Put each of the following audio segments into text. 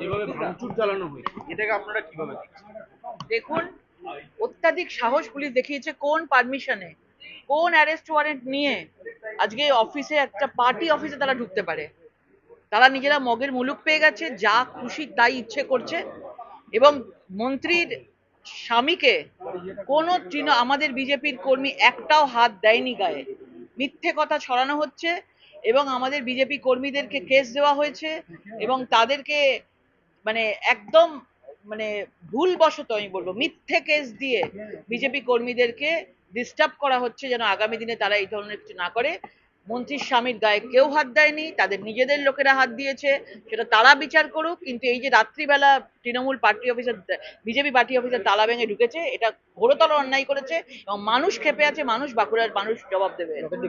যেভাবে ভাঙচুর চালানো হয়েছে, এটাকে আপনারা কীভাবে দেখুন, অত্যাধিক সাহস পুলিশ দেখিয়েছে কোন পারমিশনে, কোন অ্যারেস্ট ওয়ারেন্ট নিয়ে আজকে অফিসে একটা পার্টি অফিসে তারা ঢুকতে পারে। তারা নিজেরা মগের মুলুক পেয়ে গেছে, যা খুশি তাই ইচ্ছে করছে এবং মন্ত্রীর স্বামীকে কোনো তৃণ আমাদের বিজেপির কর্মী একটাও হাত দেয়নি গায়ে। মিথ্যে কথা ছড়ানো হচ্ছে এবং আমাদের বিজেপি কর্মীদেরকে কেস দেওয়া হয়েছে এবং তাদেরকে মানে একদম মানে ভুলবশত আমি বলব মিথ্যে কেস দিয়ে বিজেপি কর্মীদেরকে ডিস্টার্ব করা হচ্ছে যেন আগামী দিনে তারা এই ধরনের কিছু না করে। মন্ত্রীর স্বামীর গায়ে কেউ হাত দেয়নি তাদের নিজেদের লোকেরা হাত দিয়েছে সেটা তারা বিচার করুক কিন্তু এই যে রাত্রিবেলা Trinamool party officer BJP party officer তালা ভেঙে ঢুকেছে এটা ঘোরতর অন্যায় করেছে এবং মানুষ খেপে আছে মানুষ বাঁকুড়ার মানুষ জবাব দেবে। মানে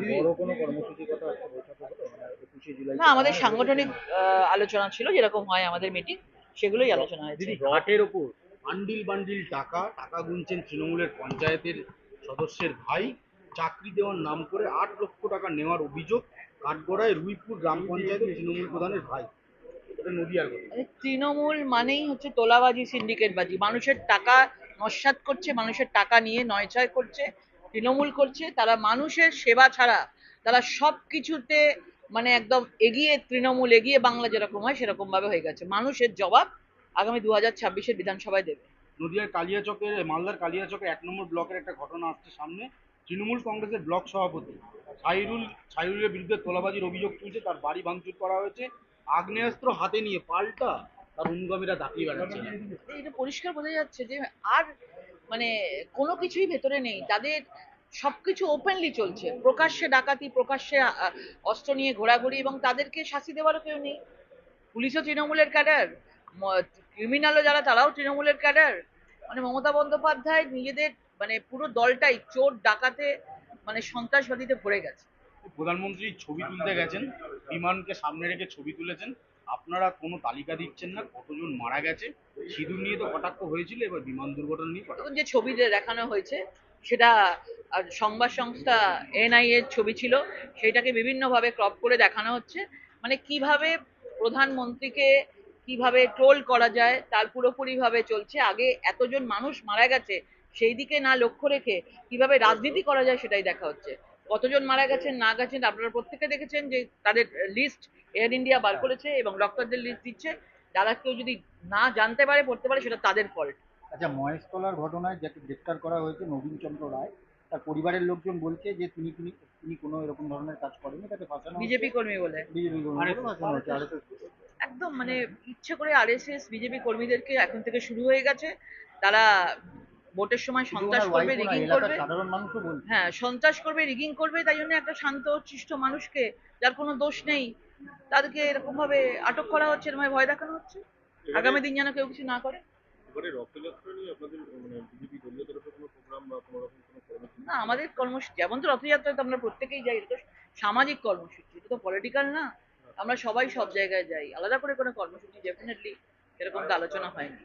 না আমাদের সাংগঠনিক আহ, আলোচনা ছিল যেরকম হয় আমাদের মিটিং সেগুলোই আলোচনা হয়েছে। ঘাটের ওপর বান্ডিল বান্ডিল টাকা টাকা গুনছেন তৃণমূলের পঞ্চায়েতের সদস্যের ভাই চাকরি দেওয়ার নাম করে আট লক্ষ টাকা নেওয়ার অভিযোগ কাঠগড়ায় রুইপুর গ্রাম পঞ্চায়েতের তৃণমূল প্রধানের ভাই। তৃণমূল মানেই হচ্ছে তোলাবাজি সিন্ডিকেটবাজি মানুষের টাকা নস্বাত করছে মানুষের টাকা নিয়ে নয়ছয় করছে তৃণমূল করছে। তারা মানুষের সেবা ছাড়া তারা সব কিছুতে মানে একদম এগিয়ে তৃণমূল এগিয়ে বাংলা যেরকম হয় সেরকম ভাবে হয়ে গেছে। মানুষের জবাব আগামী দু হাজার ছাব্বিশের বিধানসভায় দেবে। নদিয়ার কালিয়াচকের মালদার কালিয়াচকের এক নম্বর ব্লকের একটা ঘটনা আসছে সামনে। তৃণমূল কংগ্রেসের ব্লক সভাপতি ছাইরুল ছাইরুলের বিরুদ্ধে তোলাবাজির অভিযোগ তুলছে তার বাড়ি ভাঙচুর করা হয়েছে। আগ্নেয়াস্ত্র হাতে নিয়ে পাল্টা তার অনুগামীরা দাপিয়ে বেড়াচ্ছে। এটা পরিষ্কার বোঝা যাচ্ছে যে আর মানে কোনো কিছুই ভেতরে নেই। তাদের সবকিছু ওপেনলি চলছে। প্রকাশ্যে ডাকাতি প্রকাশ্যে অস্ত্র নিয়ে ঘোরাঘুরি এবং তাদেরকে শাস্তি দেওয়ারও কেউ নেই। পুলিশও তৃণমূলের ক্যাডার। ক্রিমিনালও যারা তারাও তৃণমূলের ক্যাডার। মানে মমতা বন্দ্যোপাধ্যায় নিজেদের মানে পুরো দলটাই চোর ডাকাতে মানে সন্ত্রাসবাদীতে ভরে গেছে। প্রধানমন্ত্রী ছবি তুলতে গেছেন বিমানকে সামনে রেখে ছবি তুলেছেন। আপনারা কোনো তালিকা দিচ্ছেন না কতজন মারা গেছে? সিঁদুর নিয়ে তো কটাক্ষ হয়েছিল এবার বিমান দুর্ঘটনা নিয়ে যে ছবি দেখানো হয়েছে সেটা আর সংবাদ সংস্থা এনআই এর ছবি ছিল সেটাকে বিভিন্নভাবে ক্রপ করে দেখানো হচ্ছে। মানে কীভাবে প্রধানমন্ত্রীকে কীভাবে ট্রোল করা যায়, তার পুরোপুরিভাবে চলছে। আগে এতজন মানুষ মারা গেছে, সেই দিকে না লক্ষ্য রেখে কীভাবে রাজনীতি করা যায় সেটাই দেখা হচ্ছে। কতজন মারা গেছেন, না গেছেন, আপনারা প্রত্যেকে দেখেছেন যে তাদের লিস্ট এয়ার ইন্ডিয়া বার করেছে এবং ডক্টরদের লিস্ট দিচ্ছে। যারা কেউ যদি না জানতে পারে, পড়তে পারে, সেটা তাদের ফল্ট আচ্ছা মহেশতলার ঘটনায় যাকে গ্রেপ্তার করা হয়েছে নবীন চন্দ্র রায় তার পরিবারের লোকজন বলছে যে তিনি তিনি তিনি কোনো এরকম ধরনের কাজ করেনি তাকে ফাঁসানো বিজেপি কর্মী বলে। বিজেপি ফাঁসানো হচ্ছে আর একদম মানে ইচ্ছে করে আরএসএস বিজেপি কর্মীদেরকে এখন থেকে শুরু হয়ে গেছে। তারা ভোটের সময় সন্ত্রাস করবে রিগিং করবে। সাধারণ মানুষও বলছে। হ্যাঁ সন্ত্রাস করবে রিগিং করবে তাই জন্য একটা শান্ত শিষ্ট মানুষকে যার কোনো দোষ নেই তাদেরকে এরকম ভাবে আটক করা হচ্ছে এরকম ভয় দেখানো হচ্ছে। আগামী দিন যেন কেউ কিছু না করে। এবারে রথযাত্রা নিয়ে আপনাদের মানে বিজেপি দলীয় তরফে কোনো প্রোগ্রাম বা কোনো রকম কোনো কর্মসূচি না আমাদের কর্মসূচি, যেমন তো রথযাত্রায় তো আমরা প্রত্যেকেই যাই, এটা তো সামাজিক কর্মসূচি, এটা তো পলিটিক্যাল না। আমরা সবাই সব জায়গায় যাই, আলাদা করে কোনো কর্মসূচি ডেফিনেটলি এরকম তো আলোচনা হয়নি।